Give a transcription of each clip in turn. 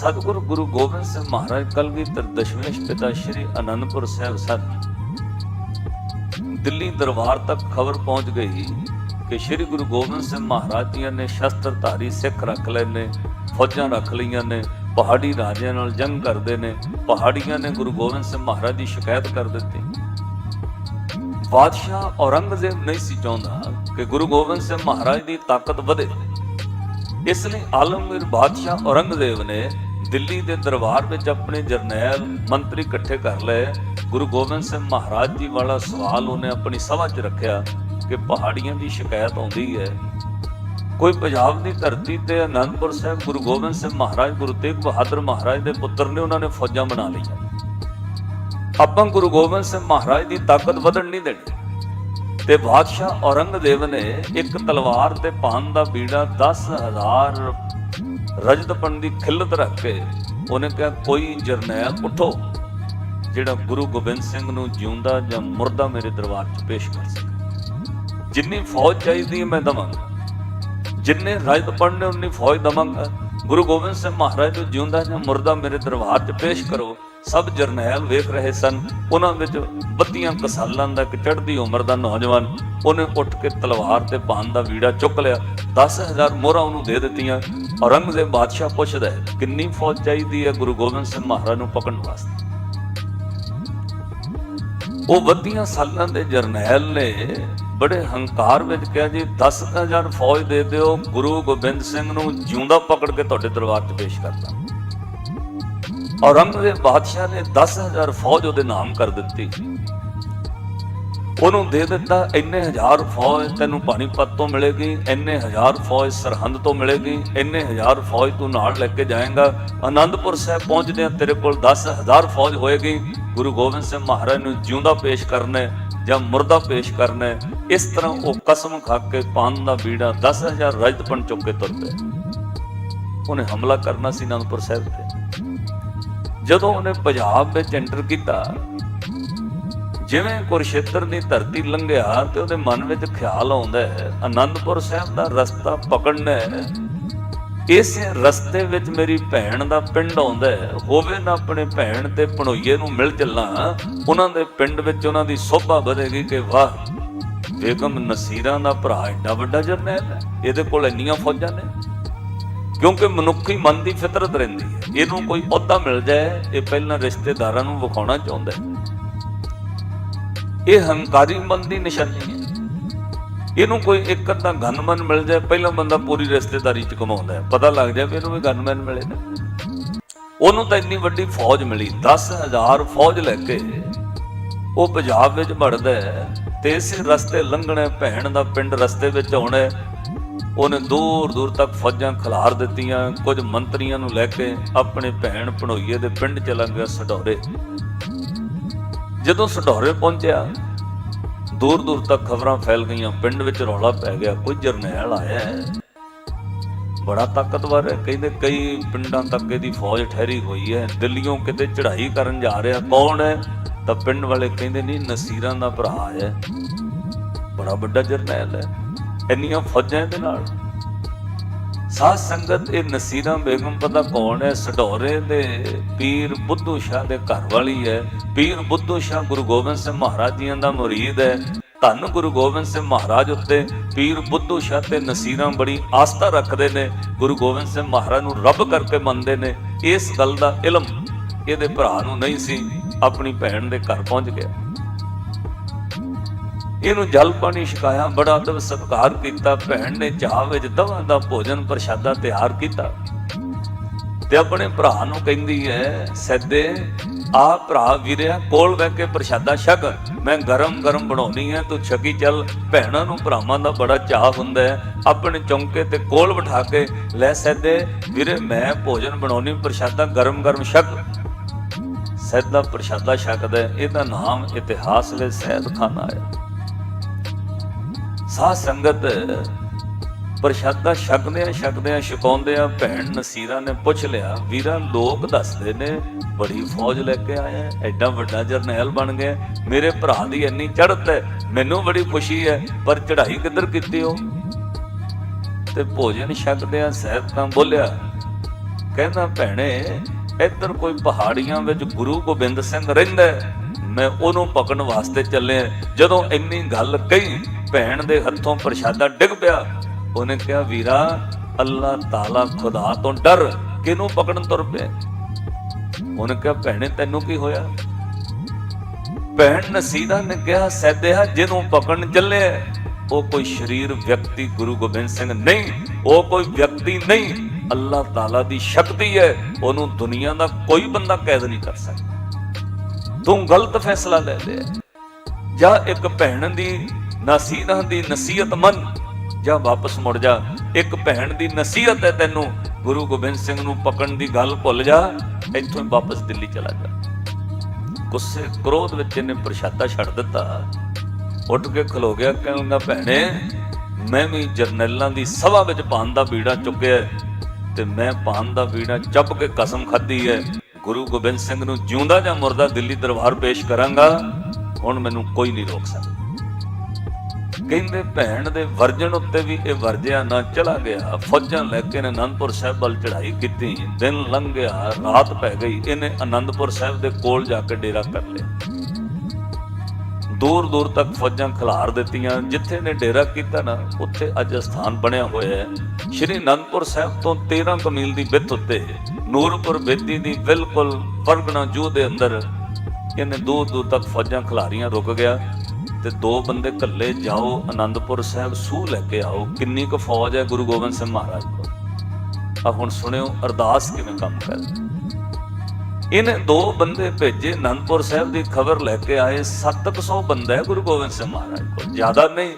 ਸਤਿਗੁਰੂ ਗੁਰੂ ਗੋਬਿੰਦ ਸਿੰਘ ਮਹਾਰਾਜ, ਕਲਗੀਧਰ ਦਸ਼ਮੇਸ਼ ਪਿਤਾ ਸ੍ਰੀ ਅਨੰਦਪੁਰ ਸਾਹਿਬ ਸਨ। ਦਿੱਲੀ ਦਰਬਾਰ ਤੱਕ ਖਬਰ ਪਹੁੰਚ ਗਈ ਕਿ ਸ੍ਰੀ ਗੁਰੂ ਗੋਬਿੰਦ ਸਿੰਘ ਮਹਾਰਾਜ ਜੀ ਨੇ ਸ਼ਸਤਰਧਾਰੀ ਸਿੱਖ ਰੱਖ ਲਏ ਨੇ, ਫੌਜਾਂ ਰੱਖ ਲਈਆਂ ਨੇ, ਪਹਾੜੀ ਰਾਜਿਆਂ ਨਾਲ ਜੰਗ ਕਰਦੇ ਨੇ, ਪਹਾੜੀਆਂ ਨੇ ਗੁਰੂ ਗੋਬਿੰਦ ਸਿੰਘ ਮਹਾਰਾਜ ਦੀ ਸ਼ਿਕਾਇਤ ਕਰ ਦਿੱਤੀ। ਬਾਦਸ਼ਾਹ ਔਰੰਗਜ਼ੇਬ ਨਹੀਂ ਸੀ ਚਾਹੁੰਦਾ ਕਿ ਗੁਰੂ ਗੋਬਿੰਦ ਸਿੰਘ ਮਹਾਰਾਜ ਦੀ ਤਾਕਤ ਵਧੇ। ਇਸ ਲਈ ਆਲਮਗੀਰ ਬਾਦਸ਼ਾਹ ਔਰੰਗਜ਼ੇਬ ਨੇ ਦਿੱਲੀ ਦੇ ਦਰਬਾਰ ਵਿੱਚ ਆਪਣੇ ਜਰਨੈਲ ਮੰਤਰੀ ਇਕੱਠੇ ਕਰ ਲਏ। ਗੁਰੂ ਗੋਬਿੰਦ ਸਿੰਘ ਮਹਾਰਾਜ ਜੀ ਵਾਲਾ ਸਵਾਲ ਉਹਨੇ ਆਪਣੀ ਸਭਾ 'ਚ ਰੱਖਿਆ ਕਿ ਪਹਾੜੀਆਂ ਦੀ ਸ਼ਿਕਾਇਤ ਆਉਂਦੀ ਹੈ। ਕੋਈ ਪੰਜਾਬ ਦੀ ਧਰਤੀ ਤੇ ਅਨੰਦਪੁਰ ਸਾਹਿਬ ਗੁਰੂ ਗੋਬਿੰਦ ਸਿੰਘ ਮਹਾਰਾਜ, ਗੁਰੂ ਤੇਗ ਬਹਾਦਰ ਮਹਾਰਾਜ ਦੇ ਪੁੱਤਰ ਨੇ ਉਹਨਾਂ ਨੇ ਫੌਜਾਂ ਬਣਾ ਲਈਆਂ। ਆਪਾਂ ਗੁਰੂ ਗੋਬਿੰਦ ਸਿੰਘ ਮਹਾਰਾਜ ਦੀ ਤਾਕਤ ਵਧਣ ਨਹੀਂ ਦੇਣੀ। ਤੇ ਬਾਦਸ਼ਾਹ ਔਰੰਗਜ਼ੇਬ ਨੇ ਇੱਕ ਤਲਵਾਰ ਤੇ ਪਾਨ ਦਾ ਬੀੜਾ 10000 ਰਜਤਪਣ ਦੀ ਖਿੱਲਤ ਰੱਖ ਕੇ ਉਹਨੇ ਕਿਹਾ, ਕੋਈ ਜਰਨੈਲ ਉਠੋ, ਜਿਹੜਾ ਗੁਰੂ ਗੋਬਿੰਦ ਸਿੰਘ ਨੂੰ ਜਿਉਂਦਾ ਜਾਂ ਮੁਰਦਾ ਮੇਰੇ ਦਰਬਾਰ 'ਚ ਪੇਸ਼ ਕਰ ਸਕੇ। ਜਿੰਨੀ ਫੌਜ ਚਾਹੀਦੀ ਮੈਂ ਦਵਾਂਗਾ। ਜਿੰਨੇ ਰਜਤਪਣ ਨੇ ਉਨੀ ਫੌਜ ਦਵਾਂਗਾ। ਗੁਰੂ ਗੋਬਿੰਦ ਸਿੰਘ ਮਹਾਰਾਜ ਨੂੰ ਜਿਉਂਦਾ ਜਾਂ ਮੁਰਦਾ ਮੇਰੇ ਦਰਬਾਰ 'ਚ ਪੇਸ਼ ਕਰੋ। ਸਭ ਜਰਨੈਲ ਵੇਖ ਰਹੇ ਸਨ। ਉਹਨਾਂ ਵਿੱਚ 32 ਕਸਾਲਾਂ ਦਾ ਇੱਕ ਚੜ੍ਹਦੀ ਉਮਰ ਦਾ ਨੌਜਵਾਨ, ਉਹਨੇ ਉੱਠ ਕੇ ਤਲਵਾਰ ਤੇ ਪਾਨ ਦਾ ਵੀੜਾ ਚੁੱਕ ਲਿਆ। 10000 ਮੋਹਰਾਂ ਉਹਨੂੰ ਦੇ ਦਿੱਤੀਆਂ। ਔਰੰਗਜ਼ੇਬ ਬਾਦਸ਼ਾਹ ਪੁੱਛਦਾ ਹੈ, ਕਿੰਨੀ ਫੌਜ ਚਾਹੀਦੀ ਹੈ ਗੁਰੂ ਗੋਬਿੰਦ ਸਿੰਘ ਮਹਾਰਾਜ ਨੂੰ ਪਕੜਨ ਵਾਸਤੇ? ਉਹ 32 ਸਾਲਾਂ ਦੇ ਜਰਨੈਲ ਨੇ ਬੜੇ ਹੰਕਾਰ ਵਿੱਚ ਕਿਹਾ ਜੀ 10000 ਫੌਜ ਦੇ ਦਿਓ, ਗੁਰੂ ਗੋਬਿੰਦ ਸਿੰਘ ਨੂੰ ਜਿਉਂਦਾ ਪਕੜ ਕੇ ਤੁਹਾਡੇ ਦਰਬਾਰ 'ਚ ਪੇਸ਼ ਕਰਦਾ ਔਰੰਗਜ਼ੇਬ ਬਾਦਸ਼ਾਹ ਨੇ 10000 ਫੌਜ ਉਹਦੇ ਨਾਮ ਕਰ ਦਿੱਤੀ। ਉਹਨੂੰ ਦੇ ਦਿੱਤਾ, ਇੰਨੇ ਹਜ਼ਾਰ ਫੌਜ ਤੈਨੂੰ ਪਾਣੀਪਤ ਤੋਂ ਮਿਲੇਗੀ, ਇੰਨੇ ਹਜ਼ਾਰ ਫੌਜ ਸਰਹੰਦ ਤੋਂ ਮਿਲੇਗੀ, ਇੰਨੇ ਹਜ਼ਾਰ ਫੌਜ ਤੂੰ ਨਾਲ ਲੈ ਕੇ ਜਾਏਗਾ। ਆਨੰਦਪੁਰ ਸਾਹਿਬ ਪਹੁੰਚਦੇ ਤੇਰੇ ਕੋਲ 10000 ਫੌਜ ਹੋਏਗੀ। ਗੁਰੂ ਗੋਬਿੰਦ ਸਿੰਘ ਮਹਾਰਾਜ ਨੂੰ ਜਿਉਂਦਾ ਪੇਸ਼ ਕਰਨਾ ਜਾਂ ਮੁਰਦਾ ਪੇਸ਼ ਕਰਨਾ, ਇਸ ਤਰ੍ਹਾਂ ਉਹ ਕਸਮ ਖਾ ਕੇ ਪਾਨ ਦਾ ਬੀੜਾ 10000 ਰਜਤਪਣ ਚੁੱਕ ਕੇ ਤੁਰ ਪਿਆ ਉਹਨੇ ਹਮਲਾ ਕਰਨਾ ਸੀ ਅਨੰਦਪੁਰ ਸਾਹਿਬ ਤੇ। ਜਦੋਂ ਉਹਨੇ ਪੰਜਾਬ ਵਿੱਚ ਐਂਟਰ ਕੀਤਾ ਜਿਵੇਂ ਕੁਰਸ਼ੇਤਰ ਦੀ ਧਰਤੀ ਲੰਘਿਆ ਤੇ ਉਹਦੇ ਮਨ ਵਿੱਚ ਖਿਆਲ ਆਉਂਦਾ ਹੈ ਆਨੰਦਪੁਰ ਸਾਹਿਬ ਦਾ ਰਸਤਾ ਪਕੜਨਾ ਹੈ। ਇਸੇ ਰਸਤੇ ਵਿੱਚ ਮੇਰੀ ਭੈਣ ਦਾ ਪਿੰਡ ਆਉਂਦਾ ਹੋਵੇ ਨਾ ਆਪਣੇ ਭੈਣ ਤੇ ਭਣੋਈਏ ਨੂੰ ਮਿਲ ਚੱਲਾਂ, ਉਹਨਾਂ ਦੇ ਪਿੰਡ ਵਿੱਚ ਉਹਨਾਂ ਦੀ ਸੋਭਾ ਵਧੇਗੀ ਕਿ ਵਾਹ। ਬੇਗਮ ਨਸੀਰਾਂ ਦਾ ਭਰਾ ਏਡਾ ਵੱਡਾ ਜਰਨੈਲ ਹੈ, ਇਹਦੇ ਕੋਲ ਇੰਨੀਆਂ ਫੌਜਾਂ ਨੇ। ਕਿਉਂਕਿ ਮਨੁੱਖੀ ਮਨ ਦੀ ਫਿਤਰਤ ਰਹਿੰਦੀ ਹੈ, ਇਹਨੂੰ ਕੋਈ ਅਹੁਦਾ ਮਿਲ ਜਾਏ, ਇਹ ਪਹਿਲਾਂ ਰਿਸ਼ਤੇਦਾਰਾਂ ਨੂੰ ਵਿਖਾਉਣਾ ਚਾਹੁੰਦਾ ਹੈ। ਇਹ ਹੰਕਾਰੀ ਮਨ ਦੀ ਨਿਸ਼ਾਨੀ ਹੈ। ਇਹਨੂੰ ਕੋਈ ਇੱਕ ਅੱਧਾ ਗਨਮਨ ਮਿਲ ਜਾਏ, ਪਹਿਲਾਂ ਬੰਦਾ ਪੂਰੀ ਰਿਸ਼ਤੇਦਾਰੀ ਚ ਕਮਾਉਂਦਾ ਹੈ। ਪਤਾ ਲੱਗ ਜਾਏ ਇਹਨੂੰ ਵੀ ਗਨਮਨ ਮਿਲੇ ਨਾ। ਉਹਨੂੰ ਤਾਂ ਇੰਨੀ ਵੱਡੀ ਫੌਜ ਮਿਲੀ 10000 ਫੌਜ ਲੈ ਕੇ ਉਹ ਪੰਜਾਬ ਵਿੱਚ ਵੜਦਾ ਹੈ ਤੇ ਇਸੇ ਰਸਤੇ ਲੰਘਣਾ ਭੈਣ ਦਾ ਪਿੰਡ ਰਸਤੇ ਵਿੱਚ ਆਉਣਾ ਉਹਨੇ ਦੂਰ ਦੂਰ ਤੱਕ ਫੌਜਾਂ ਖਿਲਾਰ ਦਿੱਤੀਆਂ, ਕੁਝ ਮੰਤਰੀਆਂ ਨੂੰ ਲੈ ਕੇ ਆਪਣੇ ਭੈਣ ਭਣੋਈਏ ਦੇ ਪਿੰਡ ਚਲਾ ਗਿਆ ਸਡੌਰੇ। ਜਦੋਂ ਸਡੌਰੇ ਪਹੁੰਚਿਆ ਦੂਰ ਦੂਰ ਤੱਕ ਖਬਰਾਂ ਫੈਲ ਗਈਆਂ, ਪਿੰਡ ਵਿੱਚ ਰੌਲਾ ਪੈ ਗਿਆ, ਕੋਈ ਜਰਨੈਲ ਆਇਆ ਹੈ। ਬੜਾ ਤਾਕਤਵਰ ਹੈ, ਕਹਿੰਦੇ ਕਈ ਪਿੰਡਾਂ ਤੱਕ ਇਹਦੀ ਫੌਜ ਠਹਿਰੀ ਹੋਈ ਹੈ, ਦਿੱਲੀੋਂ ਕਿਤੇ ਚੜ੍ਹਾਈ ਕਰਨ ਜਾ ਰਿਹਾ, ਕੌਣ ਹੈ? ਤਾਂ ਪਿੰਡ ਵਾਲੇ ਕਹਿੰਦੇ ਨਹੀਂ, ਨਸੀਰਾਂ ਦਾ ਭਰਾ ਹੈ। ਬੜਾ ਵੱਡਾ ਜਰਨੈਲ ਹੈ। ਇੰਨੀਆਂ ਫੌਜਾਂ ਦੇ ਨਾਲ? ਸਾਧ ਸੰਗਤ ਇਹ ਨਸੀਰਾਂ ਬੇਗਮ ਪਤਾ ਕੌਣ ਹੈ? ਸਡੋਰੇ ਦੇ ਪੀਰ ਬੁੱਧੂ ਸ਼ਾਹ ਦੇ ਘਰ ਵਾਲੀ ਹੈ। ਪੀਰ ਬੁੱਧੂ ਸ਼ਾਹ ਗੁਰੂ ਗੋਬਿੰਦ ਸਿੰਘ ਮਹਾਰਾਜ ਜੀਆਂ ਦਾ ਮੁਰੀਦ ਹੈ। ਧੰਨ ਗੁਰੂ ਗੋਬਿੰਦ ਸਿੰਘ ਮਹਾਰਾਜ ਉੱਤੇ ਪੀਰ ਬੁੱਧੂ ਸ਼ਾਹ ਤੇ ਨਸੀਰਾਂ ਬੜੀ ਆਸਥਾ ਰੱਖਦੇ ਨੇ। ਗੁਰੂ ਗੋਬਿੰਦ ਸਿੰਘ ਮਹਾਰਾਜ ਨੂੰ ਰੱਬ ਕਰਕੇ ਮੰਨਦੇ ਨੇ। ਇਸ ਗੱਲ ਦਾ ਇਲਮ ਇਹਦੇ ਭਰਾ ਨੂੰ ਨਹੀਂ ਸੀ। ਆਪਣੀ ਭੈਣ ਦੇ ਘਰ ਪਹੁੰਚ ਗਿਆ। ਇਹਨੂੰ ਜਲ ਪਾਣੀ ਛਕਾਇਆ, ਬੜਾ ਅਦਬ ਸਤਿਕਾਰ ਕੀਤਾ, ਭੈਣ ਨੇ ਚਾਹ ਵਿੱਚ ਦਵਾਂ ਦਾ ਭੋਜਨ ਪ੍ਰਸ਼ਾਦਾ ਤਿਆਰ ਕੀਤਾ। ਤੇ ਆਪਣੇ ਭਰਾ ਨੂੰ ਕਹਿੰਦੀ ਹੈ, ਸੱਦੇ, ਆ ਭਰਾ ਵੀਰਿਆ ਕੋਲ ਬਹਿ ਕੇ ਪ੍ਰਸ਼ਾਦਾ ਛਕ। ਮੈਂ ਗਰਮ ਗਰਮ ਬਣਾਉਣੀ ਹੈ, ਤੂੰ ਛਕੀ ਚੱਲ। ਭੈਣਾਂ ਨੂੰ ਭਰਾਵਾਂ ਦਾ ਬੜਾ ਚਾਹ ਹੁੰਦਾ ਹੈ। ਆਪਣੇ ਚੌਂਕੇ ਤੇ ਕੋਲ ਬਿਠਾ ਕੇ, ਲੈ ਸੱਦੇ, ਵੀਰੇ, ਮੈਂ ਭੋਜਨ ਬਣਾਉਣੀ, ਪ੍ਰਸ਼ਾਦਾ ਗਰਮ ਗਰਮ ਛਕ। ਸੈਦਾ ਪ੍ਰਸ਼ਾਦਾ ਛਕਦਾ ਇਹਦਾ ਨਾਮ ਇਤਿਹਾਸ ਵਿੱਚ ਸੈਦ ਖਾਨਾ ਹੈ। ਸਾਧ ਸੰਗਤ ਪ੍ਰਸ਼ਾਦਾ ਛਕਦਿਆਂ ਛਕਦਿਆਂ ਛਕਾਉਂਦਿਆਂ ਭੈਣ ਨਸੀਰਾ ਨੇ ਪੁੱਛ ਲਿਆ ਵੀਰਾ ਲੋਕ ਦੱਸਦੇ ਨੇ ਬੜੀ ਫੌਜ ਲੈ ਕੇ ਆਇਆ ਹੈ, ਐਡਾ ਵੱਡਾ ਜਰਨੈਲ ਬਣ ਗਿਆ ਮੇਰੇ ਭਰਾ ਦੀ ਇੰਨੀ ਚੜ੍ਹਤ ਹੈ ਮੈਨੂੰ ਬੜੀ ਖੁਸ਼ੀ ਹੈ ਪਰ ਚੜ੍ਹਾਈ ਕਿੱਧਰ ਕੀਤੀ ਹੋ ਤੇ ਭੋਜਨ ਛਕਦਿਆਂ ਸਹਿਬ ਤਾਂ ਬੋਲਿਆ ਕਹਿੰਦਾ ਭੈਣੇ ਇੱਧਰ ਕੋਈ ਪਹਾੜੀਆਂ ਵਿੱਚ ਗੁਰੂ ਗੋਬਿੰਦ ਸਿੰਘ ਰਹਿੰਦਾ ਹੈ। ਮੈਂ ਉਹਨੂੰ ਪਕੜਨ ਵਾਸਤੇ ਚੱਲਿਆ ਜਦੋਂ ਇੰਨੀ ਗੱਲ ਕਹੀ, ਭੈਣ ਦੇ ਹੱਥੋਂ ਪ੍ਰਸ਼ਾਦਾ ਡਿੱਗ ਪਿਆ। ਉਹਨੇ ਕਿਹਾ, ਵੀਰਾ ਅੱਲਾਹ ਤਾਲਾ ਖੁਦਾ ਤੋਂ ਡਰ, ਕਿਹਨੂੰ ਪਕੜਨ ਤੁਰ ਪਿਆ? ਉਹਨੇ ਕਿਹਾ, ਭੈਣੇ, ਤੈਨੂੰ ਕੀ ਹੋਇਆ? ਭੈਣ ਨਸੀਦਾ ਨੇ ਕਿਹਾ, ਸੈਦਿਆ, ਜਿਹਨੂੰ ਪਕੜਨ ਚੱਲੇ ਉਹ ਕੋਈ ਸ਼ਰੀਰ ਵਿਅਕਤੀ ਗੁਰੂ ਗੋਬਿੰਦ ਸਿੰਘ ਨਹੀਂ, ਉਹ ਕੋਈ ਵਿਅਕਤੀ ਨਹੀਂ। ਅੱਲਾਹ ਤਾਲਾ ਦੀ ਸ਼ਕਤੀ ਹੈ, ਉਹਨੂੰ ਦੁਨੀਆ ਦਾ ਕੋਈ ਬੰਦਾ ਕੈਦ ਨਹੀਂ ਕਰ ਸਕਦਾ। ਤੂੰ ਗਲਤ ਫੈਸਲਾ ਲੈ ਲਿਆ। ਜਾਂ ਇੱਕ ਭੈਣ ਦੀ ਨਸੀਹਤ ਦੀ ਨਸੀਹਤ ਮੰਨ, ਜਾਂ ਵਾਪਸ ਮੁੜ ਜਾ। ਇੱਕ ਭੈਣ ਦੀ ਨਸੀਹਤ ਹੈ ਤੈਨੂੰ, ਗੁਰੂ ਗੋਬਿੰਦ ਸਿੰਘ ਨੂੰ ਪਕੜਨ ਦੀ ਗੱਲ ਭੁੱਲ ਜਾ, ਇੱਥੋਂ ਵਾਪਸ ਦਿੱਲੀ ਚਲਾ ਜਾ। ਗੁੱਸੇ, ਕ੍ਰੋਧ ਵਿੱਚ ਇਹਨੇ ਪ੍ਰਸ਼ਾਦਾ ਛੱਡ ਦਿੱਤਾ। ਉੱਠ ਕੇ ਖਲੋ ਗਿਆ ਕਹਿਣ ਲੱਗਾ ਭੈਣੇ, ਮੈਂ ਵੀ ਜਰਨੈਲਾਂ ਦੀ ਸਭਾ ਵਿੱਚ ਪਾਨ ਦਾ ਬੀੜਾ ਚੁੱਕਿਆ ਤੇ ਮੈਂ ਪਾਨ ਦਾ ਬੀੜਾ ਚੱਪ ਕੇ ਕਸਮ ਖਾਧੀ ਹੈ। ਗੁਰੂ ਗੋਬਿੰਦ ਸਿੰਘ ਨੂੰ ਜਿਉਂਦਾ ਜਾਂ ਮੁਰਦਾ ਦਿੱਲੀ ਦਰਬਾਰ ਪੇਸ਼ ਕਰਾਂਗਾ, ਹੁਣ ਮੈਨੂੰ ਕੋਈ ਨਹੀਂ ਰੋਕ ਸਕਦਾ। ਕਹਿੰਦੇ ਭੈਣ ਦੇ ਵਰਜਣ ਉੱਤੇ ਵੀ ਇਹ ਵਰਜਿਆ ਨਾ ਚਲਾ ਗਿਆ। ਫੌਜਾਂ ਲੈ ਕੇ ਨੇ ਅਨੰਦਪੁਰ ਸਾਹਿਬ ਵੱਲ ਚੜ੍ਹਾਈ ਕੀਤੀ। ਦਿਨ ਲੰਘ ਗਿਆ, ਰਾਤ ਪੈ ਗਈ। ਇਹਨੇ ਅਨੰਦਪੁਰ ਸਾਹਿਬ ਦੇ ਕੋਲ ਜਾ ਕੇ ਡੇਰਾ ਕਰ ਲਿਆ। ਦੂਰ ਦੂਰ ਤੱਕ ਫੌਜਾਂ ਖਿਲਾਰ ਦਿੱਤੀਆਂ। ਜਿੱਥੇ ਨੇ ਡੇਰਾ ਕੀਤਾ ਨਾ, ਉੱਥੇ ਅੱਜ ਸਥਾਨ ਬਣਿਆ ਹੋਇਆ ਹੈ। ਸ਼੍ਰੀ ਅਨੰਦਪੁਰ ਸਾਹਿਬ ਤੋਂ 13 ਕੁ ਮੀਲ ਦੀ ਵਿੱਥ ਉੱਤੇ, ਨੂਰਪੁਰ ਬੇਦੀ ਦੀ ਬਿਲਕੁਲ ਫਰਗਣਾ ਜੂ ਦੇ ਅੰਦਰ ਇਹਨੇ ਦੂਰ ਦੂਰ ਤੱਕ ਫੌਜਾਂ ਖਿਲਾਰੀਆਂ ਰੁਕ ਗਿਆ ਤੇ ਦੋ ਬੰਦੇ ਇਕੱਲੇ ਜਾਓ, ਅਨੰਦਪੁਰ ਸਾਹਿਬ ਸੂਹ ਲੈ ਕੇ ਆਓ। ਕਿੰਨੀ ਕੁ ਫੌਜ ਹੈ ਗੁਰੂ ਗੋਬਿੰਦ ਸਿੰਘ ਮਹਾਰਾਜ ਕੋਲ? ਆ ਹੁਣ ਸੁਣਿਓ, ਅਰਦਾਸ ਕਿਵੇਂ ਕੰਮ ਕਰਦੀ? ਇਹਨੇ ਦੋ ਬੰਦੇ ਭੇਜੇ, ਅਨੰਦਪੁਰ ਸਾਹਿਬ ਦੀ ਖਬਰ ਲੈ ਕੇ ਆਏ 700 ਬੰਦਾ ਹੈ ਗੁਰੂ ਗੋਬਿੰਦ ਸਿੰਘ ਮਹਾਰਾਜ ਕੋਲ, ਜ਼ਿਆਦਾ ਨਹੀਂ।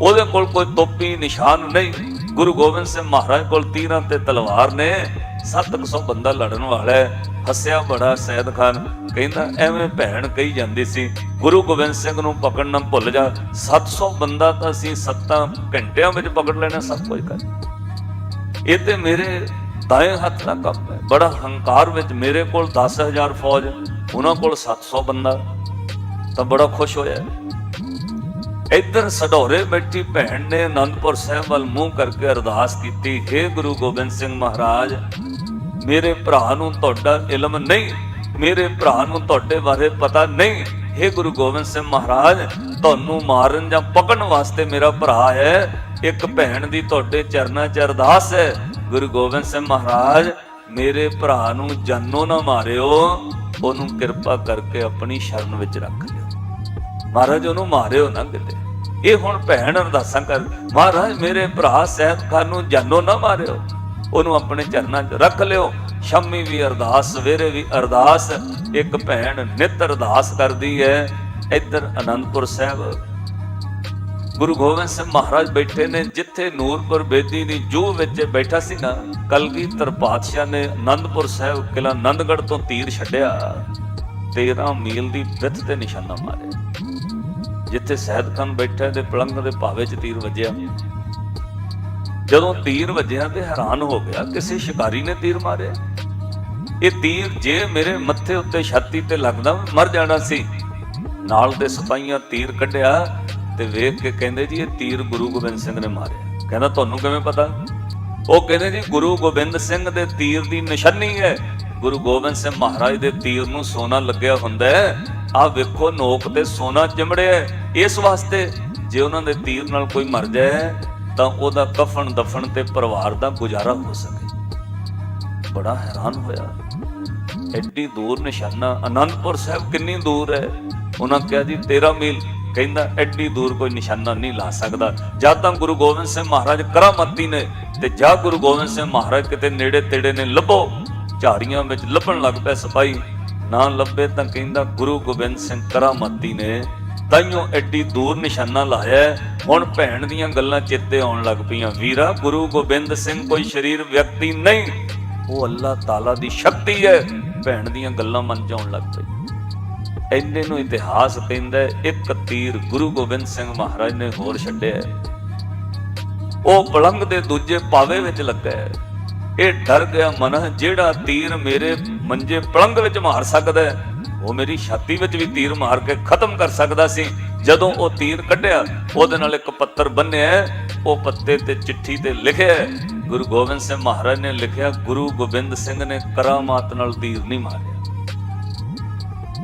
ਉਹਦੇ ਕੋਲ ਕੋਈ ਤੋਪੀ, ਨਿਸ਼ਾਨ ਨਹੀਂ। ਗੁਰੂ ਗੋਬਿੰਦ ਸਿੰਘ ਮਹਾਰਾਜ ਕੋਲ ਤੀਰਾਂ ਤੇ ਤਲਵਾਰ ਨੇ। 700 ਬੰਦਾ ਲੜਨ ਵਾਲਾ ਹੈ। ਹੱਸਿਆ ਬੜਾ, ਸੈਦ ਖਾਨ ਕਹਿੰਦਾ, ਐਵੇਂ ਭੈਣ ਕਹੀ ਜਾਂਦੀ ਸੀ, ਗੁਰੂ ਗੋਬਿੰਦ ਸਿੰਘ ਨੂੰ ਪਕੜਨਾ ਭੁੱਲ ਜਾ। 700 ਬੰਦਾ ਤਾਂ ਅਸੀਂ 7 ਘੰਟਿਆਂ ਵਿੱਚ ਪਕੜ ਲੈਣਾ, ਸਭ ਕੁਝ ਕਰ ਇਹ ਤੇ ਮੇਰੇ ਦਾਏ ਹੱਥ ਨਾ ਕੰਮ ਹੈ। ਬੜਾ ਹੰਕਾਰ ਵਿੱਚ ਮੇਰੇ ਕੋਲ 10000 ਫੌਜ ਉਹਨਾਂ ਕੋਲ 700 ਬੰਦਾ ਤਾਂ ਬੜਾ ਖੁਸ਼ ਹੋਇਆ ਇੱਧਰ ਸਡੋਰੇ ਬੈਠੀ ਭੈਣ ਨੇ ਅਨੰਦਪੁਰ ਸਾਹਿਬ ਵੱਲ ਮੂੰਹ ਕਰਕੇ ਅਰਦਾਸ ਕੀਤੀ हे ਗੁਰੂ ਗੋਬਿੰਦ ਸਿੰਘ ਮਹਾਰਾਜ, ਮੇਰੇ ਭਰਾ ਨੂੰ ਤੁਹਾਡਾ ਇਲਮ ਨਹੀਂ, ਮੇਰੇ ਭਰਾ ਨੂੰ ਤੁਹਾਡੇ ਬਾਰੇ ਪਤਾ ਨਹੀਂ। हे ਗੁਰੂ ਗੋਬਿੰਦ ਸਿੰਘ ਮਹਾਰਾਜ, ਤੁਹਾਨੂੰ ਮਾਰਨ ਜਾਂ ਪਕੜਨ ਵਾਸਤੇ ਮੇਰਾ ਭਰਾ ਹੈ। ਇੱਕ ਭੈਣ ਦੀ ਤੁਹਾਡੇ ਚਰਨਾਂ 'ਚ ਅਰਦਾਸ ਹੈ। ਗੁਰੂ ਗੋਬਿੰਦ ਸਿੰਘ ਮਹਾਰਾਜ, ਮੇਰੇ ਭਰਾ ਨੂੰ ਜਾਨੋਂ ਨਾ ਮਾਰਿਓ, ਉਹਨੂੰ ਕਿਰਪਾ ਕਰਕੇ ਆਪਣੀ ਸ਼ਰਨ ਵਿੱਚ ਰੱਖ ਲਿਓ ਮਹਾਰਾਜ, ਉਹਨੂੰ ਮਾਰਿਓ ਨਾ ਕਿਤੇ। ਇਹ ਹੁਣ ਭੈਣ ਅਰਦਾਸਾਂ ਕਰ ਮਹਾਰਾਜ, ਮੇਰੇ ਭਰਾ ਸਹਿਬ ਖਾਨ ਨੂੰ ਜਾਨੋਂ ਨਾ ਮਾਰਿਓ। ਉਹਨੂੰ ਆਪਣੇ ਚਰਨਾਂ 'ਚ ਰੱਖ ਲਿਓ। ਸ਼ੰਮੀ ਵੀ ਅਰਦਾਸ, ਸਵੇਰੇ ਵੀ ਅਰਦਾਸ। ਇੱਕ ਭੈਣ ਨਿਤ ਅਰਦਾਸ ਕਰਦੀ ਹੈ। ਇੱਧਰ ਅਨੰਦਪੁਰ ਸਾਹਿਬ ਗੁਰੂ ਗੋਬਿੰਦ ਸਿੰਘ ਮਹਾਰਾਜ ਬੈਠੇ ਨੇ, ਜਿੱਥੇ ਨੂਰਪੁਰ ਬੇਦੀ ਦੀ ਜੂ ਵਿੱਚ ਬੈਠਾ ਸੀ ਨਾ, ਕਲਗੀਧਰ ਪਾਤਸ਼ਾਹ ਨੇ ਆਨੰਦਪੁਰ ਸਾਹਿਬ ਕਿਲਾ ਆਨੰਦਗੜ੍ਹ ਤੋਂ ਤੀਰ ਛੱਡਿਆ 13 ਮੀਲ ਦੀ ਵਿੱਥ ਤੇ ਨਿਸ਼ਾਨਾ ਮਾਰਿਆ। ਜਿੱਥੇ ਸਹਿਦ ਖਾਨ ਬੈਠਾ ਤੇ ਪਲੰਗ ਦੇ ਭਾਵੇ 'ਚ ਤੀਰ ਵੱਜਿਆ। ਜਦੋਂ ਤੀਰ ਵੱਜਿਆ ਤੇ ਹੈਰਾਨ ਹੋ ਗਿਆ, ਕਿਸੇ ਸ਼ਿਕਾਰੀ ਨੇ ਤੀਰ ਮਾਰਿਆ। ਇਹ ਤੀਰ ਜੇ ਮੇਰੇ ਮੱਥੇ ਉੱਤੇ ਛਾਤੀ ਤੇ ਲੱਗਦਾ ਮਰ ਜਾਣਾ ਸੀ। ਨਾਲ ਦੇ ਸਿਪਾਹੀਆਂ ਤੀਰ ਕੱਢਿਆ ਤੇ ਵੇਖ ਕੇ ਕਹਿੰਦੇ ਜੀ ਇਹ ਤੀਰ ਗੁਰੂ ਗੋਬਿੰਦ ਸਿੰਘ ਨੇ ਮਾਰਿਆ ਕਹਿੰਦਾ, ਤੁਹਾਨੂੰ ਕਿਵੇਂ ਪਤਾ? ਉਹ ਕਹਿੰਦੇ ਜੀ, ਗੁਰੂ ਗੋਬਿੰਦ ਸਿੰਘ ਦੇ ਤੀਰ ਦੀ ਨਿਸ਼ਾਨੀ ਹੈ। ਗੁਰੂ ਗੋਬਿੰਦ ਸਿੰਘ ਮਹਾਰਾਜ ਦੇ ਤੀਰ ਨੂੰ ਸੋਨਾ ਲੱਗਿਆ ਹੁੰਦਾ ਹੈ। ਆ ਵੇਖੋ, ਨੋਕ ਤੇ ਸੋਨਾ ਚਿਮੜਿਆ ਇਸ ਵਾਸਤੇ ਜੇ ਉਹਨਾਂ ਦੇ ਤੀਰ ਨਾਲ ਕੋਈ ਮਰ ਜਾਏ, ਤਾਂ ਉਹਦਾ ਕਫਨ ਦਫਨ ਤੇ ਪਰਿਵਾਰ ਦਾ ਗੁਜ਼ਾਰਾ ਹੋ ਸਕੇ। ਬੜਾ ਹੈਰਾਨ ਹੋਇਆ। ਐਡੀ ਦੂਰ ਨਿਸ਼ਾਨਾ ਅਨੰਦਪੁਰ ਸਾਹਿਬ ਕਿੰਨੀ ਦੂਰ ਹੈ। ਉਹਨਾਂ ਕਿਹਾ ਜੀ 13 ਮੀਲ ਕਹਿੰਦਾ, ਐਡੀ ਦੂਰ ਕੋਈ ਨਿਸ਼ਾਨਾ ਨਹੀਂ ਲਾ ਸਕਦਾ। ਜਦ ਤਾਂ ਗੁਰੂ ਗੋਬਿੰਦ ਸਿੰਘ ਮਹਾਰਾਜ ਕਰਾਮਤੀ ਨੇ ਤੇ ਜਾਂ ਗੁਰੂ ਗੋਬਿੰਦ ਸਿੰਘ ਮਹਾਰਾਜ ਕਿਤੇ ਨੇੜੇ ਤੇੜੇ ਨੇ ਲੱਭੋ। ਝਾੜੀਆਂ ਵਿੱਚ ਲੱਭਣ ਲੱਗ ਪਏ ਸਿਪਾਹੀ। ਨਾ ਲੱਭੇ ਤਾਂ ਕਹਿੰਦਾ, ਗੁਰੂ ਗੋਬਿੰਦ ਸਿੰਘ ਕਰਾਮਤੀ ਨੇ ਤਾਈਓ ਐਡੀ ਦੂਰ ਨਿਸ਼ਾਨਾ ਲਾਇਆ ਹੁਣ ਭੈਣ ਦੀਆਂ ਗੱਲਾਂ ਚੇਤੇ ਆਉਣ ਲੱਗ ਪਈਆਂ। ਵੀਰਾ, ਗੁਰੂ ਗੋਬਿੰਦ ਸਿੰਘ ਕੋਈ ਸ਼ਰੀਰ ਵਿਅਕਤੀ ਨਹੀਂ। ਉਹ ਅੱਲਾਹ ਤਾਲਾ ਦੀ ਸ਼ਕਤੀ ਹੈ। ਭੈਣ ਦੀਆਂ ਗੱਲਾਂ ਮਨ ਚ ਆਉਣ ਲੱਗ ਪਈਆਂ। ਇੰਨੇ ਨੂੰ ਇਤਿਹਾਸ ਕਹਿੰਦਾ ਇੱਕ ਤੀਰ ਗੁਰੂ ਗੋਬਿੰਦ ਸਿੰਘ ਮਹਾਰਾਜ ਨੇ ਹੋਰ ਛੱਡਿਆ ਉਹ ਪਲੰਗ ਦੇ ਦੂਜੇ ਪਾਵੇ ਵਿੱਚ ਲੱਗਾ ਹੈ। ਇਹ ਡਰ ਗਿਆ ਮਨ, ਜਿਹੜਾ ਤੀਰ ਮੇਰੇ ਮੰਜੇ ਪਲੰਗ ਵਿੱਚ ਮਾਰ ਸਕਦਾ ਉਹ ਮੇਰੀ ਛਾਤੀ ਵਿੱਚ ਵੀ ਤੀਰ ਮਾਰ ਕੇ ਖਤਮ ਕਰ ਸਕਦਾ ਸੀ। ਜਦੋਂ ਉਹ ਤੀਰ ਕੱਢਿਆ, ਉਹਦੇ ਨਾਲ ਇੱਕ ਪੱਤਰ ਬੰਨਿਆ ਉਹ ਪੱਤੇ ਤੇ ਚਿੱਠੀ ਤੇ ਲਿਖਿਆ ਗੁਰੂ ਗੋਬਿੰਦ ਸਿੰਘ ਮਹਾਰਾਜ ਨੇ ਲਿਖਿਆ, ਗੁਰੂ ਗੋਬਿੰਦ ਸਿੰਘ ਨੇ ਕਰਾਮਾਤ ਨਾਲ ਤੀਰ ਨਹੀਂ ਮਾਰਿਆ।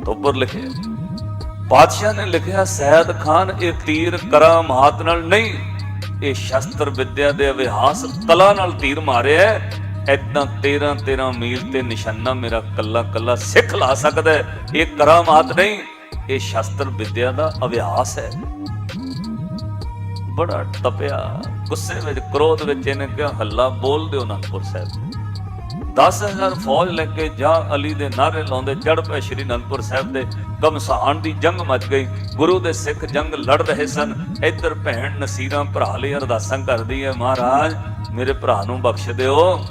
ਉੱਪਰ ਲਿਖਿਆ ਪਾਤਸ਼ਾਹ ਨੇ ਲਿਖਿਆ, ਸੈਦ ਖਾਨ, ਇਹ ਤੀਰ ਕਰਾਮਾਤ ਨਾਲ ਨਹੀਂ। ਇਹ ਸ਼ਸਤਰ ਵਿਦਿਆ ਦੇ ਅਭਿਆਸ ਕਲਾ ਨਾਲ ਤੀਰ ਮਾਰਿਆ ਐਦਾਂ 13 13 ਮੀਲ ਤੇ ਨਿਸ਼ਾਨਾ ਮੇਰਾ ਕੱਲਾ ਕੱਲਾ ਸਿੱਖ ਲਾ ਸਕਦਾ ਹੈ। ਇਹ ਕਰਾਮਾਤ ਨਹੀਂ, ਇਹ ਸ਼ਸਤਰ ਵਿਦਿਆ ਦਾ ਅਭਿਆਸ ਹੈ। ਬੜਾ ਤਪਿਆ ਗੁੱਸੇ ਵਿੱਚ, ਕ੍ਰੋਧ ਵਿੱਚ ਇਹਨੇ ਕਿਹਾ, ਹੱਲਾ ਬੋਲ ਦਿਓ ਅਨੰਦਪੁਰ ਸਾਹਿਬ। 10000 ਫੌਜ ਲੈ ਕੇ ਜਾ ਅਲੀ ਦੇ ਨਾਰੇ ਲਾਉਂਦੇ ਚੜ ਪਏ ਸ਼੍ਰੀ ਅਨੰਦਪੁਰ ਸਾਹਿਬ ਦੇ ਕਮਸਾਨ ਦੀ ਜੰਗ ਮਚ ਗਈ। ਗੁਰੂ ਦੇ ਸਿੱਖ ਜੰਗ ਲੜ ਰਹੇ ਸਨ। ਇੱਧਰ ਭੈਣ ਨਸੀਰਾਂ ਭਰਾ ਲਈ ਅਰਦਾਸਾਂ ਕਰਦੀ ਹੈ, ਮਹਾਰਾਜ, ਮੇਰੇ ਭਰਾ ਨੂੰ ਬਖਸ਼ ਦਿਓ।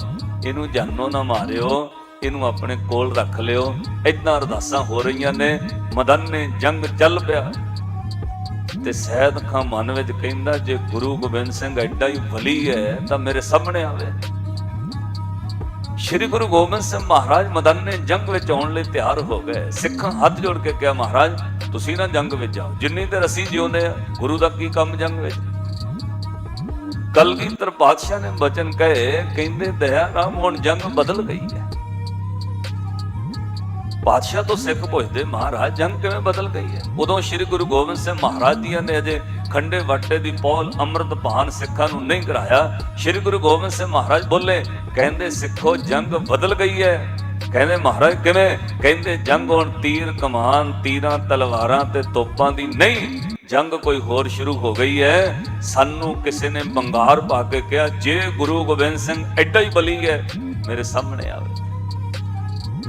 ਇਹਨੂੰ ਜਾਨੋਂ ਨਾ ਮਾਰਿਓ। ਇਹਨੂੰ ਆਪਣੇ ਕੋਲ ਰੱਖ ਲਿਓ। ਇਦਾਂ ਅਰਦਾਸਾਂ ਹੋ ਰਹੀਆਂ ਨੇ। ਮਦਨ ਨੇ ਜੰਗ ਚੱਲ ਪਿਆ। ਤੇ ਸਹਿਦ ਖਾਂ ਮਨ ਵਿੱਚ ਕਹਿੰਦਾ, ਜੇ ਗੁਰੂ ਗੋਬਿੰਦ ਸਿੰਘ ਐਡਾ ਹੀ ਵਲੀ ਹੈ, ਤਾਂ ਮੇਰੇ ਸਾਹਮਣੇ ਆਵੇ। ਸ਼੍ਰੀ ਗੁਰੂ ਗੋਬਿੰਦ ਸਿੰਘ ਮਹਾਰਾਜ ਮਦਨ ਨੇ ਜੰਗ ਵਿੱਚ ਆਉਣ ਲਈ ਤਿਆਰ ਹੋ ਗਏ। ਸਿੱਖਾਂ ਹੱਥ ਜੋੜ ਕੇ ਕਿਹਾ, ਮਹਾਰਾਜ, ਤੁਸੀਂ ਨਾ ਜੰਗ ਵਿੱਚ ਜਾਓ। ਜਿੰਨੀ ਦੇਰ ਅਸੀਂ ਜਿਉਂਦੇ ਆ, ਗੁਰੂ ਦਾ ਕੀ ਕੰਮ ਜੰਗ ਵਿੱਚ? ਕਲਗੀਧਰ ਬਾਦਸ਼ਾਹ ਨੇ ਬਚਨ ਕਹੇ, ਕਹਿੰਦੇ, ਦਇਆ ਰਾਮ, ਹੁਣ ਜੰਗ ਬਦਲ ਗਈ ਹੈ। ਬਾਦਸ਼ਾਹ ਤੋਂ ਸਿੱਖ ਪੁੱਛਦੇ, ਮਹਾਰਾਜ, ਜੰਗ ਕਿਵੇਂ ਬਦਲ ਗਈ ਹੈ? ਉਦੋਂ ਸ੍ਰੀ ਗੁਰੂ ਗੋਬਿੰਦ ਸਿੰਘ ਮਹਾਰਾਜ ਜੀ ਨੇ ਅਜੇ ਖੰਡੇ ਵਾਟੇ ਦੀ ਪੌਲ ਅੰਮ੍ਰਿਤ ਪਾਨ ਸਿੱਖਾਂ ਨੂੰ ਨਹੀਂ ਕਰਾਇਆ। ਸ੍ਰੀ ਗੁਰੂ ਗੋਬਿੰਦ ਸਿੰਘ ਮਹਾਰਾਜ ਬੋਲੇ, ਕਹਿੰਦੇ ਸਿੱਖੋ ਜੰਗ ਬਦਲ ਗਈ ਹੈ। ਕਹਿੰਦੇ ਮਹਾਰਾਜ ਕਿਵੇਂ? ਕਹਿੰਦੇ ਜੰਗ ਹੁਣ ਤੀਰ ਕਮਾਨ, ਤੀਰਾਂ ਤਲਵਾਰਾਂ ਤੇ ਤੋਪਾਂ ਦੀ ਨਹੀਂ। ਜੰਗ ਕੋਈ ਹੋਰ ਸ਼ੁਰੂ ਹੋ ਗਈ ਹੈ। ਸਾਨੂੰ ਕਿਸੇ ਨੇ ਬੰਗਾਰ ਪਾ ਕੇ ਕਿਹਾ, ਜੇ ਗੁਰੂ ਗੋਬਿੰਦ ਸਿੰਘ ਐਡਾ ਹੀ ਬਲੀ ਹੈ, ਮੇਰੇ ਸਾਹਮਣੇ ਆਵੇ।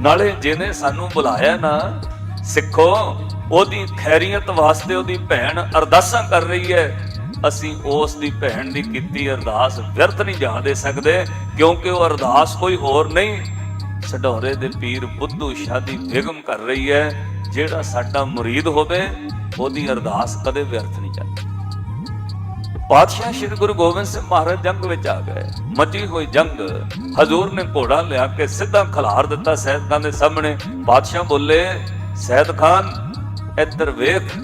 ਨਾਲੇ ਜਿਹਨੇ ਸਾਨੂੰ ਬੁਲਾਇਆ ਨਾ, ਸਿੱਖੋ ਉਹਦੀ ਖੈਰੀਅਤ ਵਾਸਤੇ ਉਹਦੀ ਭੈਣ ਅਰਦਾਸਾਂ ਕਰ ਰਹੀ ਹੈ। ਅਸੀਂ ਉਸ ਦੀ ਭੈਣ ਦੀ ਕੀਤੀ ਅਰਦਾਸ ਵਿਅਰਥ ਨਹੀਂ ਜਾ ਦੇ ਸਕਦੇ, ਕਿਉਂਕਿ ਉਹ ਅਰਦਾਸ ਕੋਈ ਹੋਰ ਨਹੀਂ। ਸਢੌਰੇ ਦੇ ਪੀਰ ਬੁੱਧੂ ਸ਼ਾਦੀ ਬੇਗਮ ਕਰ ਰਹੀ ਹੈ। ਜਿਹੜਾ ਸਾਡਾ ਮੁਰੀਦ ਹੋਵੇ, ਉਹਦੀ ਅਰਦਾਸ ਕਦੇ ਵਿਅਰਥ ਨਹੀਂ ਜਾਂਦੀ। ਪਾਤਸ਼ਾਹ ਸ੍ਰੀ ਗੁਰੂ ਗੋਬਿੰਦ ਸਿੰਘ ਮਹਾਰਾਜ ਜੰਗ ਵਿੱਚ ਆ ਗਏ। ਮਚੀ ਹੋਈ ਜੰਗ, ਹਜ਼ੂਰ ਨੇ ਘੋੜਾ ਲਿਆ ਕੇ ਸਿੱਧਾ ਖਲਾਰ ਦਿੱਤਾ ਸੈਦ ਖਾਨ ਦੇ ਸਾਹਮਣੇ। ਪਾਤਸ਼ਾਹ ਬੋਲੇ, ਸੈਦ ਖਾਨ ਇੱਧਰ ਵੇਖ,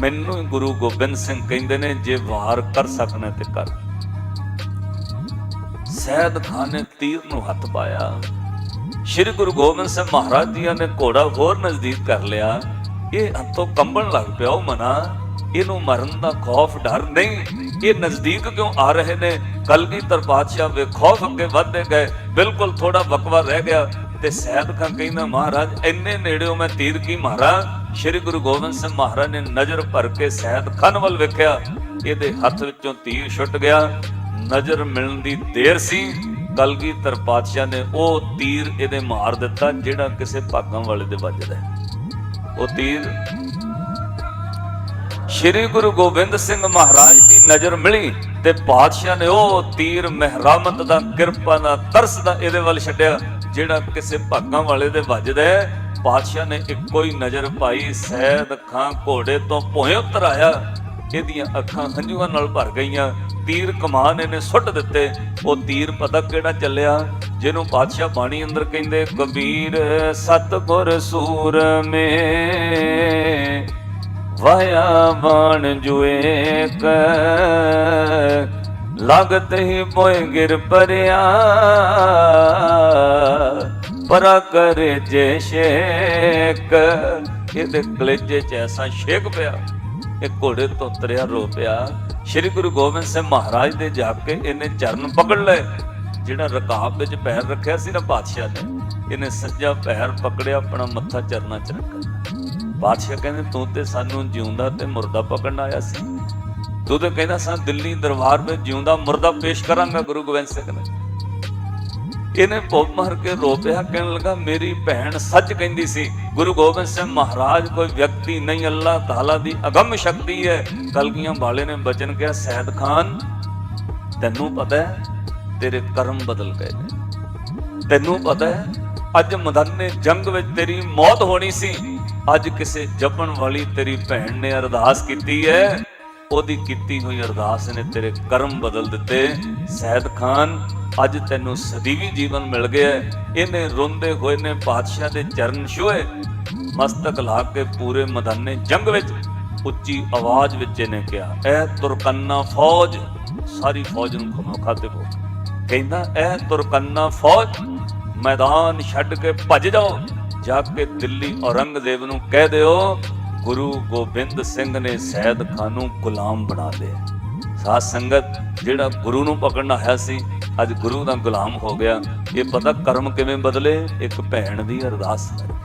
ਮੈਨੂੰ ਗੁਰੂ ਗੋਬਿੰਦ ਸਿੰਘ ਕਹਿੰਦੇ ਨੇ, ਜੇ ਵਾਰ ਕਰ ਸਕਣਾ ਤੇ ਕਰ। ਸੈਦ ਖਾਨ ਨੇ ਤੀਰ ਨੂੰ ਹੱਥ ਪਾਇਆ। ਸ੍ਰੀ ਗੁਰੂ ਗੋਬਿੰਦ ਸਿੰਘ ਮਹਾਰਾਜ ਜੀ ਨੇ ਘੋੜਾ ਹੋਰ ਨਜ਼ਦੀਕ ਕਰ ਲਿਆ। ਇਹ ਹੱਥੋਂ ਕੰਬਣ ਲੱਗ ਪਿਆ ਉਹ ਮਨਾ। ਇਹਨੂੰ ਮਰਨ ਦਾ ਖੌਫ, ਡਰ ਨਹੀਂ। ਇਹ ਨਜ਼ਦੀਕ ਕਿਉਂ ਆ ਰਹੇ ਨੇ? ਕਲਗੀਧਰ ਪਾਤਸ਼ਾਹ ਵੇ ਖੌਫ ਅੱਗੇ ਵੱਧਦੇ ਗਏ। ਬਿਲਕੁਲ ਥੋੜਾ ਵਕਵਾ ਰਹਿ ਗਿਆ। ਤੇ ਸੈਦ ਖਾਂ ਕਹਿੰਦਾ, ਮਹਾਰਾਜ, ਇੰਨੇ ਨੇੜਿਓਂ ਮੈਂ ਤੀਰ ਕੀ ਮਾਰਾਂ? ਸ੍ਰੀ ਗੁਰੂ ਗੋਬਿੰਦ ਸਿੰਘ ਮਹਾਰਾਜ ਨੇ ਨਜ਼ਰ ਭਰ ਕੇ ਸੈਦ ਖਾਨ ਵੱਲ ਵੇਖਿਆ। ਇਹਦੇ ਹੱਥ ਵਿੱਚੋਂ ਤੀਰ ਛੁੱਟ ਗਿਆ। ਨਜ਼ਰ ਮਿਲਣ ਦੀ ਦੇਰ ਸੀ। ਕਲਗੀਧਰ ਪਾਤਸ਼ਾਹ ਨੇ ਉਹ ਤੀਰ ਇਹਦੇ ਮਾਰ ਦਿੱਤਾ, ਜਿਹੜਾ ਕਿਸੇ ਭਾਗਾਂ ਵਾਲੇ ਦੇ ਵੱਜਦਾ ਉਹ ਤੀਰ ਸ਼੍ਰੀ ਗੁਰੂ ਗੋਬਿੰਦ ਸਿੰਘ ਮਹਾਰਾਜ ਦੀ ਨਜ਼ਰ ਮਿਲੀ ਤੇ ਪਾਤਸ਼ਾਹ ਨੇ ਉਹ ਤੀਰ ਮਹਿਰਾਮਤ ਦਾ, ਕਿਰਪਾ ਦਾ, ਤਰਸ ਦਾ ਇਹਦੇ ਵੱਲ ਛੱਡਿਆ। ਜਿਹੜਾ ਕਿਸੇ ਭਾਗਾਂ ਵਾਲੇ ਦੇ ਵੱਜਦਾ ਪਾਤਸ਼ਾਹ ਨੇ ਇੱਕੋ ਹੀ ਨਜ਼ਰ ਪਾਈ, ਸੈਦ ਖਾਂ ਘੋੜੇ ਤੋਂ ਭੋਏ ਉਤਰ ਇਹਦੀਆਂ ਅੱਖਾਂ ਹੰਝੂਆਂ ਨਾਲ ਭਰ ਗਈਆਂ। ਤੀਰ ਕਮਾਨ ਇਹਨੇ ਸੁੱਟ ਦਿੱਤੇ। ਉਹ ਤੀਰ ਪਤਾ ਕਿਹੜਾ ਚੱਲਿਆ? ਜਿਹਨੂੰ ਪਾਤਸ਼ਾਹ ਬਾਣੀ ਅੰਦਰ ਕਹਿੰਦੇ ਕਬੀਰ ਸਤਗੁਰ ਸੂਰ ਮੇ ਵਾਇਆ ਬਾਣ ਜੁਏ ਕ ਲਗਤ ਹੀ ਪੋਏ ਗਿਰ ਪਰਿਆ ਪਰਾ ਕਰੇ ਜੇ ਸ਼ੇਕ। ਇਹਦੇ ਕਲੇਜੇ ਚ ਐਸਾ ਸ਼ੇਕ ਪਿਆ। ਇਹ ਘੋੜੇ ਤੋਂ ਉਤਰਿਆ, ਰੋ ਪਿਆ। ਸ੍ਰੀ ਗੁਰੂ ਗੋਬਿੰਦ ਸਿੰਘ ਮਹਾਰਾਜ ਦੇ ਜਾ ਕੇ ਇਹਨੇ ਚਰਨ ਪਕੜ ਲਏ। ਜਿਹੜਾ ਰਕਾਬ ਵਿੱਚ ਪੈਰ ਰੱਖਿਆ ਸੀ ਨਾ ਬਾਦਸ਼ਾਹ ਨੇ, ਇਹਨੇ ਸੱਜਾ ਪੈਰ ਪਕੜਿਆ, ਆਪਣਾ ਮੱਥਾ ਚਰਨਾਂ ਚ ਰੱਖਿਆ। ਬਾਦਸ਼ਾਹ ਕਹਿੰਦੇ, ਤੂੰ ਤੇ ਸਾਨੂੰ ਜਿਉਂਦਾ ਤੇ ਮੁਰਦਾ ਪਕੜਨ ਆਇਆ ਸੀ। ਤੂੰ ਤਾਂ ਕਹਿੰਦਾ ਸਾਂ, ਦਿੱਲੀ ਦਰਬਾਰ ਵਿੱਚ ਜਿਉਂਦਾ ਮੁਰਦਾ ਪੇਸ਼ ਕਰਾਂਗਾ ਗੁਰੂ ਗੋਬਿੰਦ ਸਿੰਘ ਨੇ। ਇਹਨੇ ਭੁੱਖ ਮਾਰ ਕੇ ਰੋ ਪਿਆ, ਕਹਿਣ ਲੱਗਾ, ਮੇਰੀ ਭੈਣ ਸੱਚ ਕਹਿੰਦੀ ਸੀ, ਗੁਰੂ ਗੋਬਿੰਦ ਸਿੰਘ ਮਹਾਰਾਜ ਕੋਈ ਵਿਅਕਤੀ ਨਹੀਂ, ਅੱਲਾਹ ਤਾਲਾ ਦੀ ਅਗੰਮ ਸ਼ਕਤੀ ਹੈ। ਕਲਗੀਆਂ ਵਾਲੇ ਨੇ ਬਚਨ ਕਿਹਾ, ਸੈਦ ਖਾਨ, ਤੈਨੂੰ ਪਤਾ ਹੈ, ਤੇਰੇ ਕਰਮ ਬਦਲ ਗਏ ਨੇ। ਤੈਨੂੰ ਪਤਾ ਹੈ, ਅੱਜ ਮਦਨ ਜੰਗ ਵਿੱਚ ਤੇਰੀ ਮੌਤ ਹੋਣੀ ਸੀ। ਅੱਜ ਕਿਸੇ ਜਪਣ ਵਾਲੀ ਤੇਰੀ ਭੈਣ ਨੇ ਅਰਦਾਸ ਕੀਤੀ ਹੈ ਉਹਦੀ ਕੀਤੀ ਹੋਈ ਅਰਦਾਸ ਨੇ ਤੇਰੇ ਕਰਮ ਬਦਲ ਦਿੱਤੇ। ਸੈਦ ਖਾਨ, ਅੱਜ ਤੈਨੂੰ ਸਦੀਵੀ ਜੀਵਨ ਮਿਲ ਗਿਆ ਇਹਨੇ ਰੋਂਦੇ ਹੋਏ ਨੇ ਪਾਤਸ਼ਾਹ ਦੇ ਚਰਨ ਛੂਏ ਮਸਤਕ ਲਾ ਕੇ ਪੂਰੇ ਮਦਨ ਜੰਗ ਵਿੱਚ ਉੱਚੀ ਆਵਾਜ਼ ਵਿੱਚ ਇਹਨੇ ਕਿਹਾ, ਐ ਤੁਰਕੰਨਾ ਫੌਜ, ਸਾਰੀ ਫੌਜ ਨੂੰ ਖਮੋ ਖਾਤੇ ਬੋ ਕਹਿੰਦਾ, ਐ ਤੁਰਕੰਨਾ ਫੌਜ, ਮੈਦਾਨ ਛੱਡ ਕੇ ਭੱਜ ਜਾਓ, ਜਾ ਕੇ ਦਿੱਲੀ ਔਰੰਗਜ਼ੇਬ ਨੂੰ ਕਹਿ ਦਿਓ ਗੁਰੂ ਗੋਬਿੰਦ ਸਿੰਘ ਨੇ ਸੈਦ ਖਾਨ ਨੂੰ ਗੁਲਾਮ ਬਣਾ ਲਿਆ। ਸਾਧ ਸੰਗਤ, ਜਿਹੜਾ ਗੁਰੂ ਨੂੰ ਪਕੜਨ ਆਇਆ ਸੀ, ਅੱਜ ਗੁਰੂ ਦਾ ਗੁਲਾਮ ਹੋ ਗਿਆ। ਇਹ ਪਤਾ ਕਰਮ ਕਿਵੇਂ ਬਦਲੇ? ਇੱਕ ਭੈਣ ਦੀ ਅਰਦਾਸ ਨਾਲ